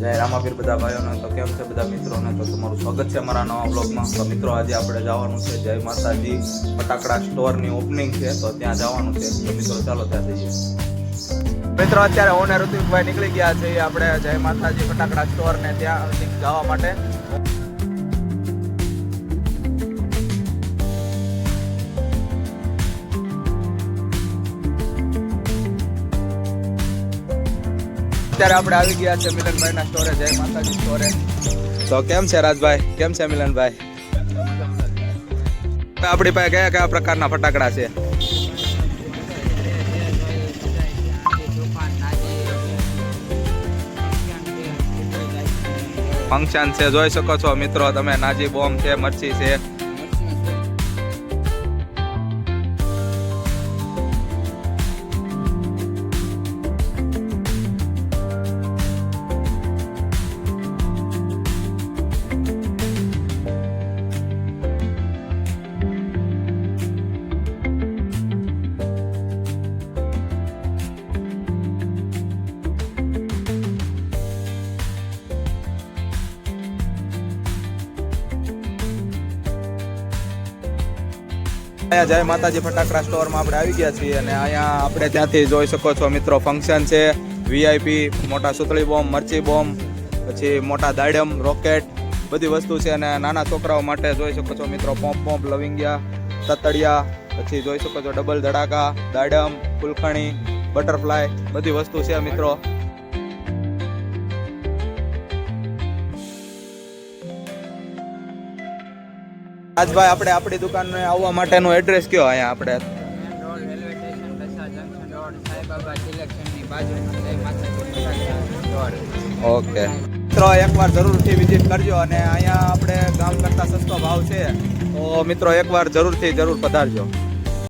જય રામાપીર બધા ભાઈઓને તો કેમ છે બધા મિત્રોને તો તમારું સ્વાગત છે અમારા નવા બ્લોગમાં તો મિત્રો, આજે આપણે જવાનું છે જય માતાજી ફટાકડા સ્ટોરની ઓપનિંગ છે, તો ત્યાં જવાનું છે. મિત્રો, ચાલો ત્યાં જઈએ. મિત્રો, અત્યારે ઓને ઋતિકભાઈ નીકળી ગયા છે. આપણે જય માતાજી ફટાકડા સ્ટોર ને ત્યાં જવા માટે. અત્યારે આપણે આવી ગયા છે મિલનભાઈ ના સ્ટોરે જય માતાજી સ્ટોરે તો કેમ છે રાજભાઈ? કેમ છે મિલનભાઈ? આપણી પાસે કયા કયા પ્રકારના ફટાકડા છે? ફંક્શન છે, જોઈ શકો છો મિત્રો. તમે નાજી બોમ્બ છે, મરચી છે. અહીંયા જય માતાજી ફટાકડા સ્ટોરમાં આપણે આવી ગયા છીએ અને અહીંયા આપણે ત્યાંથી જોઈ શકો છો મિત્રો ફંક્શન છે. વીઆઈપી મોટા સુતળી બોમ્બ, મરચી બોમ્બ, પછી મોટા દાડમ રોકેટ બધી વસ્તુ છે અને નાના છોકરાઓ માટે જોઈ શકો છો મિત્રો પોમ્પ પોમ્પ લવિંગિયા, તતડિયા, પછી જોઈ શકો છો ડબલ ધડાકા, દાડમ, ફૂલખણી, બટરફ્લાય, બધી વસ્તુ છે મિત્રો. આજભાઈ આપણે આપણી દુકાનને આવવા માટેનું એડ્રેસ કયો અહીંયા આપણે? ઓકે. મિત્રો એકવાર જરૂરથી વિઝિટ કરજો અને અહીંયા આપણે ગામ કરતાં સસ્તો ભાવ છે. તો મિત્રો એકવાર જરૂરથી જરૂર પધારજો.